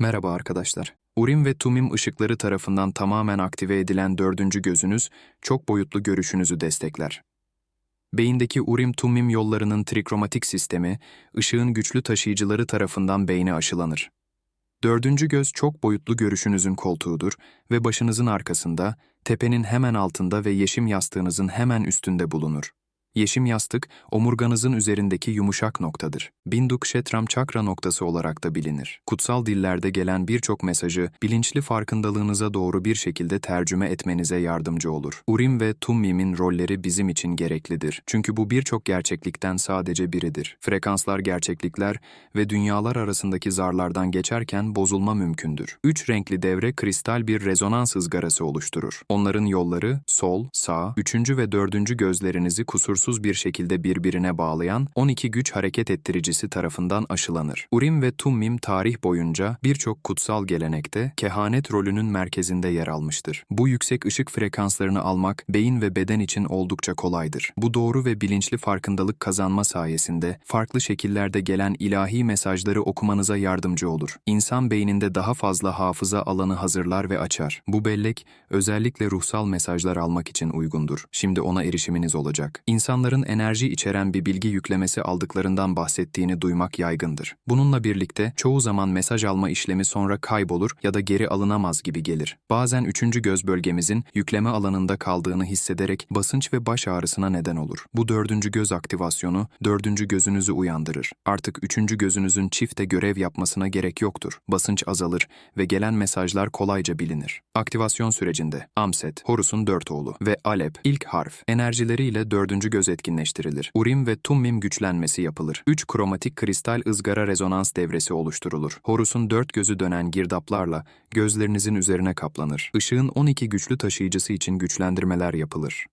Merhaba arkadaşlar. Urim ve Tumim ışıkları tarafından tamamen aktive edilen dördüncü gözünüz, çok boyutlu görüşünüzü destekler. Beyindeki Urim-Tumim yollarının trikromatik sistemi, ışığın güçlü taşıyıcıları tarafından beyne aşılanır. Dördüncü göz çok boyutlu görüşünüzün koltuğudur ve başınızın arkasında, tepenin hemen altında ve yeşim yastığınızın hemen üstünde bulunur. Yeşim yastık, omurganızın üzerindeki yumuşak noktadır. Binduk Shetram çakra noktası olarak da bilinir. Kutsal dillerde gelen birçok mesajı bilinçli farkındalığınıza doğru bir şekilde tercüme etmenize yardımcı olur. Urim ve Tummim'in rolleri bizim için gereklidir. Çünkü bu birçok gerçeklikten sadece biridir. Frekanslar gerçeklikler ve dünyalar arasındaki zarlardan geçerken bozulma mümkündür. Üç renkli devre kristal bir rezonans ızgarası oluşturur. Onların yolları sol, sağ, üçüncü ve dördüncü gözlerinizi kusursuz bir şekilde birbirine bağlayan 12 güç hareket ettiricisi tarafından aşılanır. Urim ve Tummim tarih boyunca birçok kutsal gelenekte kehanet rolünün merkezinde yer almıştır. Bu yüksek ışık frekanslarını almak beyin ve beden için oldukça kolaydır. Bu doğru ve bilinçli farkındalık kazanma sayesinde farklı şekillerde gelen ilahi mesajları okumanıza yardımcı olur. İnsan beyninde daha fazla hafıza alanı hazırlar ve açar. Bu bellek özellikle ruhsal mesajlar almak için uygundur. Şimdi ona erişiminiz olacak. İnsanların enerji içeren bir bilgi yüklemesi aldıklarından bahsettiğini duymak yaygındır. Bununla birlikte çoğu zaman mesaj alma işlemi sonra kaybolur ya da geri alınamaz gibi gelir. Bazen üçüncü göz bölgemizin yükleme alanında kaldığını hissederek basınç ve baş ağrısına neden olur. Bu dördüncü göz aktivasyonu dördüncü gözünüzü uyandırır. Artık üçüncü gözünüzün çifte görev yapmasına gerek yoktur. Basınç azalır ve gelen mesajlar kolayca bilinir. Aktivasyon sürecinde Amset, Horus'un dört oğlu ve Alep, ilk harf, enerjileriyle dördüncü göz etkinleştirilir. Urim ve Tummim güçlenmesi yapılır. Üç kromatik kristal ızgara rezonans devresi oluşturulur. Horus'un dört gözü dönen girdaplarla gözlerinizin üzerine kaplanır. Işığın 12 güçlü taşıyıcısı için güçlendirmeler yapılır.